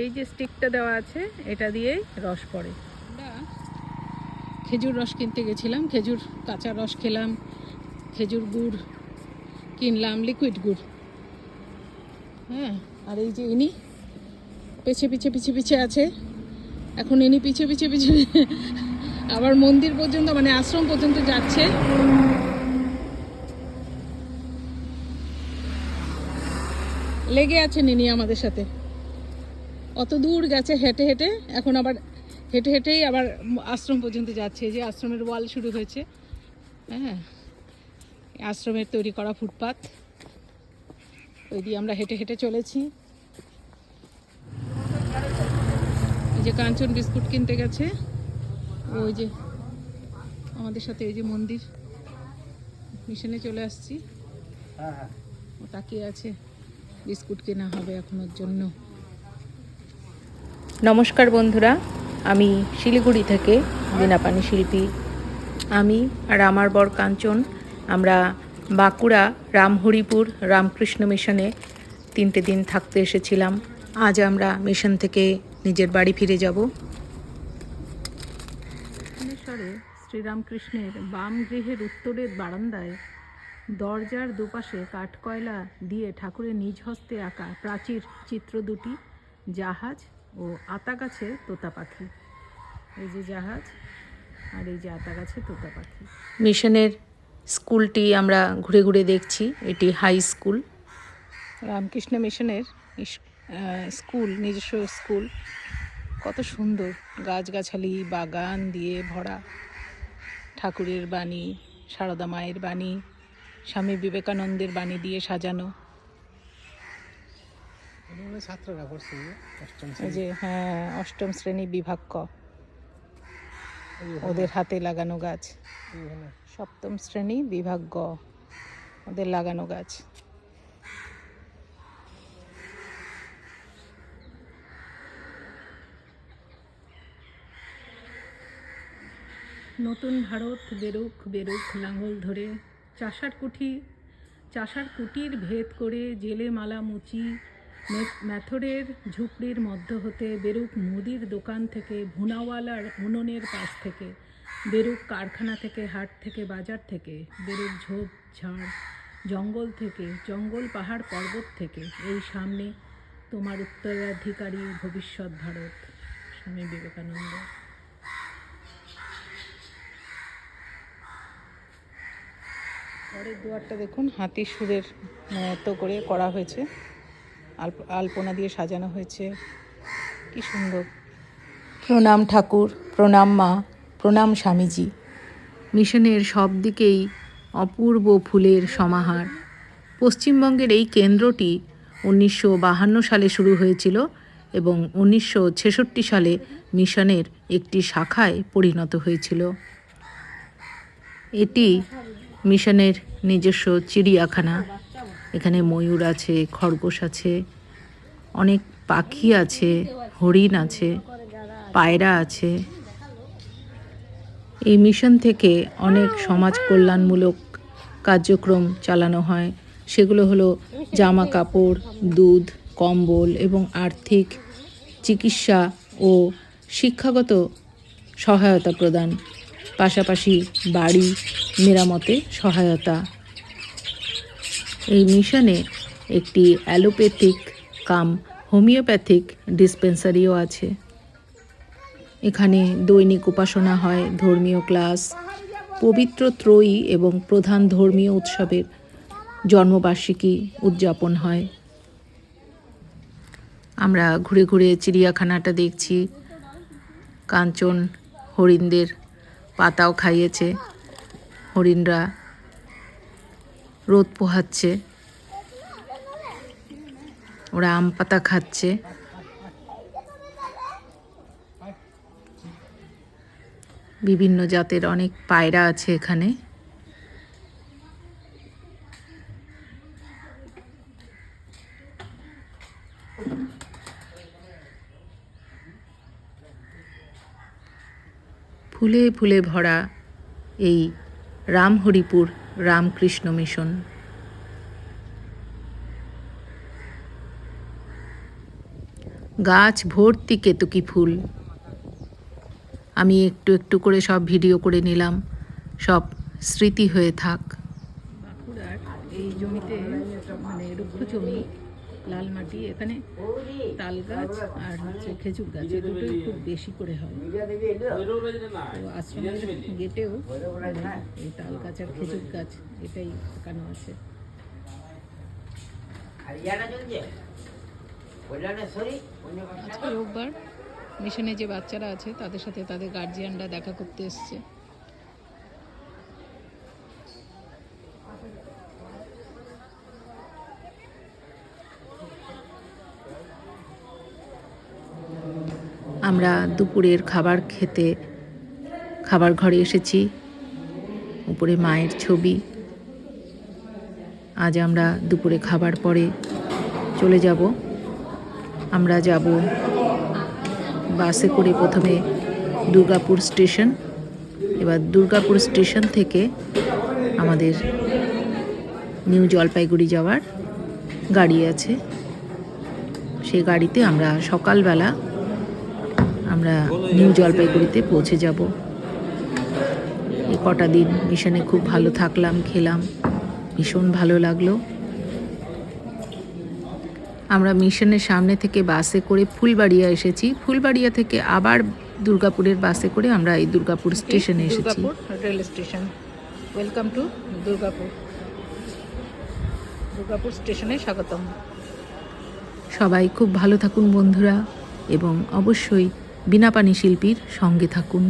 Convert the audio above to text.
এই যে স্টিকটা দেওয়া আছে, এটা দিয়েই রস পড়ে। খেজুর রস কিনতে গেছিলাম, খেজুর, কাঁচা রস খেলাম, খেজুর গুড় কিনলাম লিকুইড গুড়। হ্যাঁ আর এই যে ইনি পিছে পিছে পিছে পিছে আছে। এখন ইনি পিছে পিছে পিছে আবার মন্দির পর্যন্ত মানে আশ্রম পর্যন্ত যাচ্ছে। লেগে আছেন ইনি আমাদের সাথে। অত দূর গেছে হেঁটে হেঁটে এখন আবার হেঁটে হেঁটেই আবার আশ্রম পর্যন্ত যাচ্ছে। এই যে আশ্রমের ওয়াল শুরু হয়েছে। হ্যাঁ আশ্রমের তৈরি করা ফুটপাত। ওই দিয়ে আমরা হেঁটে হেঁটে চলেছি। এই যে কাঞ্চন বিস্কুট কিনতে গেছে। ওই যে আমাদের সাথে এই যে মন্দির মিশনে চলে আসছি। ও তাকিয়ে আছে। বিস্কুট কেনা হবে এখন ওর জন্য। নমস্কার বন্ধুরা, আমি শিলিগুড়ি থেকে বীণাপানি শিল্পী। আমি আর আমার বর কাঞ্চন, আমরা বাঁকুড়া রামহরিপুর রামকৃষ্ণ মিশনে তিনটে দিন থাকতে এসেছিলাম। আজ আমরা মিশন থেকে নিজের বাড়ি ফিরে যাব। দক্ষিণেশ্বরে শ্রীরামকৃষ্ণের বাম গৃহের উত্তরের বারান্দায় দরজার দুপাশে কাঠকয়লা দিয়ে ঠাকুরের নিজ হস্তে আঁকা প্রাচীর চিত্র দুটি, জাহাজ ও আতা গাছে তোতা পাখি। এই যে জাহাজ আর এই যে আতা গাছে তোতা পাখি। মিশনের স্কুলটি আমরা ঘুরে ঘুরে দেখছি এটি হাই স্কুল। রামকৃষ্ণ মিশনের স্কুল নিজস্ব স্কুল। কত সুন্দর গাছগাছালি বাগান দিয়ে ভরা। ঠাকুরের বাণী সারদা মায়ের বাণী স্বামী বিবেকানন্দের বাণী দিয়ে সাজানো। ছাত্ররা পড়ছে অষ্টম যে হ্যাঁ অষ্টম শ্রেণি বিভাগ ক ওদের হাতে লাগানো গাছ। সপ্তম শ্রেণি বিভাগ গ ওদের লাগানো গাছ। নতুন ভারত বেরুক বেরুক লাঙল ধরে। চাষার কুঠি চাষার কুটির ভেদ করে জেলে মালা মুচি মে- মেথরের ঝুপড়ির মধ্য হতে বেরুক মুদির দোকান থেকে, ভুনাওয়ালার উনুনের পাশ থেকে, বেরুক কারখানা থেকে, হাট থেকে, বাজার থেকে, বেরুক ঝোপ, ঝাড়, জঙ্গল থেকে, জঙ্গল, পাহাড়, পর্বত থেকে। এই সামনে তোমার উত্তরাধিকারী ভবিষ্যৎ ভারত। স্বামী বিবেকানন্দ। পরের দুয়ারটা দেখুন হাতির সুরের মতো করে করা হয়েছে। আলপনা দিয়ে সাজানো হয়েছে। কি সুন্দর। প্রণাম ঠাকুর, প্রণাম মা, প্রণাম স্বামীজি। মিশনের সব দিকেই অপূর্ব ফুলের সমাহার। পশ্চিমবঙ্গের এই কেন্দ্রটি উনিশশো বাহান্ন সালে শুরু হয়েছিল এবং উনিশশো ছেষট্টি সালে মিশনের একটি শাখায় পরিণত হয়েছিল। এটি মিশনের নিজস্ব চিড়িয়াখানা। এখানে ময়ূর আছে, খরগোশ আছে, অনেক পাখি আছে, হরিণ আছে, পায়রা আছে। এই মিশন থেকে অনেক সমাজ কল্যাণমূলক কার্যক্রম চালানো হয়। সেগুলো হলো জামা কাপড়, দুধ, কম্বল এবং আর্থিক চিকিৎসা ও শিক্ষাগত সহায়তা প্রদান, পাশাপাশি বাড়ি, মেরামতে সহায়তা। এই মিশনে একটি অ্যালোপ্যাথিক কাম হোমিওপ্যাথিক ডিসপেন্সারিও আছে। এখানে দৈনিক উপাসনা হয়, ধর্মীয় ক্লাস, পবিত্র ত্রয়ী এবং প্রধান ধর্মীয় উৎসবের জন্মবার্ষিকী উদযাপন হয়। আমরা ঘুরে ঘুরে চিড়িয়াখানাটা দেখছি। কাঞ্চন হরিণদের পাতাও খাইয়েছে। হরিণরা রোদ পোহাচ্ছে। ওরা আম পাতা খাচ্ছে। বিভিন্ন জাতের অনেক পায়রা আছে এখানে। ফুলে ফুলে ভরা এই রামহরিপুর রামকৃষ্ণ মিশন। গাছ ভর্তি কেতুকি ফুল। আমি একটু একটু করে সব ভিডিও করে নিলাম। সব স্মৃতি হয়ে থাক। এই জমিতে মানে রুক্ষ জমি লাল মাটি, এখানে তাল গাছ আর হচ্ছে খেজুর গাছ এই দুটোই খুব বেশি করে হয়। তো আশ্রমের গেটেও এই তাল গাছ আর খেজুর গাছ এটাই লাগানো আছে। আজকে রোববার, মিশনে যে বাচ্চারা আছে, তাদের সাথে তাদের গার্জিয়ানরা দেখা করতে এসছে। আমরা দুপুরের খাবার খেতে, খাবার ঘরে এসেছি। উপরে মায়ের ছবি। আজ আমরা দুপুরে খাবার পরে চলে যাব। আমরা যাব বাসে করে প্রথমে দুর্গাপুর স্টেশন। এবার দুর্গাপুর স্টেশন থেকে আমাদের নিউ জলপাইগুড়ি যাওয়ার গাড়ি আছে। সেই গাড়িতে আমরা সকালবেলা আমরা নিউ জলপাইগুড়িতে পৌঁছে যাব। এই কটা দিন মিশনে খুব ভালো থাকলাম খেলাম ভীষণ ভালো লাগল। আমরা মিশনের সামনে থেকে বাসে করে ফুলবাড়িয়া এসেছি। ফুলবাড়িয়া থেকে আবার দুর্গাপুরের বাসে করে আমরা এই দুর্গাপুর স্টেশনে এসেছি। Rail station. Welcome to Durgapur. Durgapur স্টেশনে স্বাগতম। সবাই খুব ভালো থাকুন বন্ধুরা এবং অবশ্যই বিনাপানি শিল্পীর সঙ্গে থাকুন।